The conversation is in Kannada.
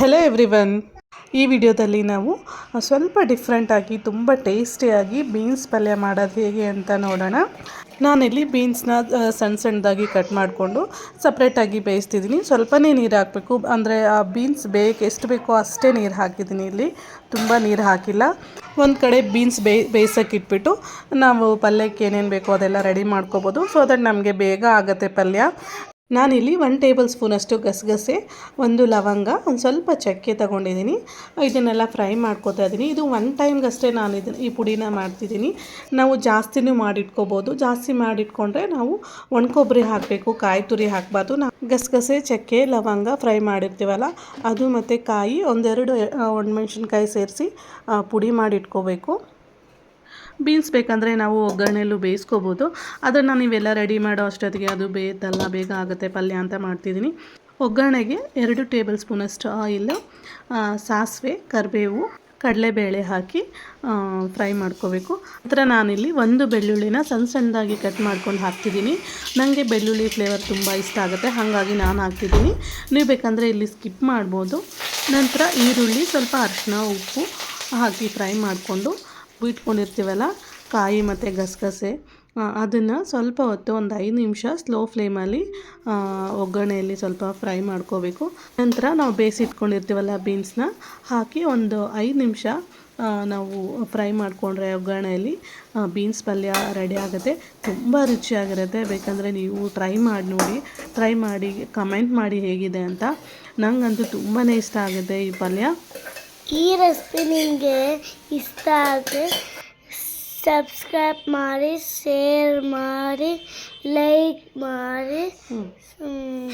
ಹೆಲೋ ಎವ್ರಿವನ್ ಈ ವಿಡಿಯೋದಲ್ಲಿ ನಾವು ಸ್ವಲ್ಪ ಡಿಫ್ರೆಂಟಾಗಿ ತುಂಬ ಟೇಸ್ಟಿಯಾಗಿ ಬೀನ್ಸ್ ಪಲ್ಯ ಮಾಡೋದು ಹೇಗೆ ಅಂತ ನೋಡೋಣ. ನಾನಿಲ್ಲಿ ಬೀನ್ಸ್ನ ಸಣ್ಣ ಸಣ್ಣದಾಗಿ ಕಟ್ ಮಾಡಿಕೊಂಡು ಸಪ್ರೇಟಾಗಿ ಬೇಯಿಸ್ತಿದ್ದೀನಿ. ಸ್ವಲ್ಪನೇ ನೀರು ಹಾಕಬೇಕು. ಅಂದರೆ ಆ ಬೀನ್ಸ್ ಬೇಕು ಎಷ್ಟು ಬೇಕೋ ಅಷ್ಟೇ ನೀರು ಹಾಕಿದ್ದೀನಿ ಇಲ್ಲಿ. ತುಂಬ ನೀರು ಹಾಕಿಲ್ಲ. ಒಂದು ಕಡೆ ಬೀನ್ಸ್ ಬೇಯ್ ಬೇಯಿಸೋಕೆ ಇಟ್ಬಿಟ್ಟು ನಾವು ಪಲ್ಯಕ್ಕೆ ಏನೇನು ಬೇಕೋ ಅದೆಲ್ಲ ರೆಡಿ ಮಾಡ್ಕೋಬೋದು. ಸೊ ದಟ್ ನಮಗೆ ಬೇಗ ಆಗುತ್ತೆ ಪಲ್ಯ. ನಾನಿಲ್ಲಿ ಒನ್ ಟೇಬಲ್ ಸ್ಪೂನಷ್ಟು ಗಸಗಸೆ, ಒಂದು ಲವಂಗ, ಒಂದು ಸ್ವಲ್ಪ ಚಕ್ಕೆ ತಗೊಂಡಿದ್ದೀನಿ. ಇದನ್ನೆಲ್ಲ ಫ್ರೈ ಮಾಡ್ಕೋತಾ ಇದ್ದೀನಿ. ಇದು ಒನ್ ಟೈಮ್ಗಷ್ಟೇ ನಾನು ಇದನ್ನು ಈ ಪುಡಿನ ಮಾಡ್ತಿದ್ದೀನಿ. ನಾವು ಜಾಸ್ತಿನೂ ಮಾಡಿಟ್ಕೋಬೋದು. ಜಾಸ್ತಿ ಮಾಡಿಟ್ಕೊಂಡ್ರೆ ನಾವು ಒಣಕೊಬ್ಬರಿ ಹಾಕಬೇಕು, ಕಾಯಿ ತುರಿ ಹಾಕಬಾರ್ದು. ನಾ ಗಸಗಸೆ, ಚಕ್ಕೆ, ಲವಂಗ ಫ್ರೈ ಮಾಡಿರ್ತೀವಲ್ಲ, ಅದು ಮತ್ತು ಕಾಯಿ, ಒಂದೆರಡು ಒಣಮೆಣ್ಸಿನ್ಕಾಯಿ ಸೇರಿಸಿ ಪುಡಿ ಮಾಡಿಟ್ಕೋಬೇಕು. ಬೀನ್ಸ್ ಬೇಕಂದರೆ ನಾವು ಒಗ್ಗರಣೆಯಲ್ಲೂ ಬೇಯಿಸ್ಕೋಬೋದು. ಅದನ್ನು ನೀವೆಲ್ಲ ರೆಡಿ ಮಾಡೋ ಅಷ್ಟೊತ್ತಿಗೆ ಅದು ಬೇಯ್ತಲ್ಲ, ಬೇಗ ಆಗುತ್ತೆ, ಪಲ್ಯ ಅಂತ ಮಾಡ್ತಿದ್ದೀನಿ. ಒಗ್ಗರಣೆಗೆ ಎರಡು ಟೇಬಲ್ ಸ್ಪೂನಷ್ಟು ಆಯಿಲ್ ಸಾಸಿವೆ, ಕರಿಬೇವು, ಕಡಲೆಬೇಳೆ ಹಾಕಿ ಫ್ರೈ ಮಾಡ್ಕೋಬೇಕು. ನಂತರ ನಾನಿಲ್ಲಿ ಒಂದು ಬೆಳ್ಳುಳ್ಳಿನ ಸಣ್ಣ ಸಣ್ಣದಾಗಿ ಕಟ್ ಮಾಡ್ಕೊಂಡು ಹಾಕ್ತಿದ್ದೀನಿ. ನನಗೆ ಬೆಳ್ಳುಳ್ಳಿ ಫ್ಲೇವರ್ ತುಂಬ ಇಷ್ಟ ಆಗುತ್ತೆ, ಹಾಗಾಗಿ ನಾನು ಹಾಕ್ತಿದ್ದೀನಿ. ನೀವು ಬೇಕಂದರೆ ಇಲ್ಲಿ ಸ್ಕಿಪ್ ಮಾಡ್ಬೋದು. ನಂತರ ಈರುಳ್ಳಿ, ಸ್ವಲ್ಪ ಅರಿಶಿನ ಉಪ್ಪು ಹಾಕಿ ಫ್ರೈ ಮಾಡಿಕೊಂಡು ಬಿಟ್ಕೊಂಡಿರ್ತೀವಲ್ಲ? ಕಾಯಿ ಮತ್ತು ಗಸಗಸೆ. ಅದನ್ನು ಸ್ವಲ್ಪ ಹೊತ್ತು ಒಂದು ಐದು ನಿಮಿಷ ಸ್ಲೋ ಫ್ಲೇಮಲ್ಲಿ ಒಗ್ಗರಣೆಯಲ್ಲಿ ಸ್ವಲ್ಪ ಫ್ರೈ ಮಾಡ್ಕೋಬೇಕು. ನಂತರ ನಾವು ಬೇಯಿಸಿಟ್ಕೊಂಡಿರ್ತೀವಲ್ಲ ಬೀನ್ಸ್ನ ಹಾಕಿ ಒಂದು ಐದು ನಿಮಿಷ ನಾವು ಫ್ರೈ ಮಾಡಿಕೊಂಡ್ರೆ ಒಗ್ಗರಣೆಯಲ್ಲಿ ಬೀನ್ಸ್ ಪಲ್ಯ ರೆಡಿ ಆಗುತ್ತೆ. ತುಂಬ ರುಚಿಯಾಗಿರುತ್ತೆ. ಬೇಕಂದರೆ ನೀವು ಟ್ರೈ ಮಾಡಿ ನೋಡಿ. ಟ್ರೈ ಮಾಡಿ ಕಮೆಂಟ್ ಮಾಡಿ ಹೇಗಿದೆ ಅಂತ. ನನಗಂತೂ ತುಂಬಾ ಇಷ್ಟ ಆಗುತ್ತೆ ಈ ಪಲ್ಯ. ಈ ರೆಸಿಪಿ ನಿಮಗೆ ಇಷ್ಟ ಆದರೆ ಸಬ್ಸ್ಕ್ರೈಬ್ ಮಾಡಿ ಶೇರ್ ಮಾಡಿ ಲೈಕ್ ಮಾಡಿ ಹ್ಮ್.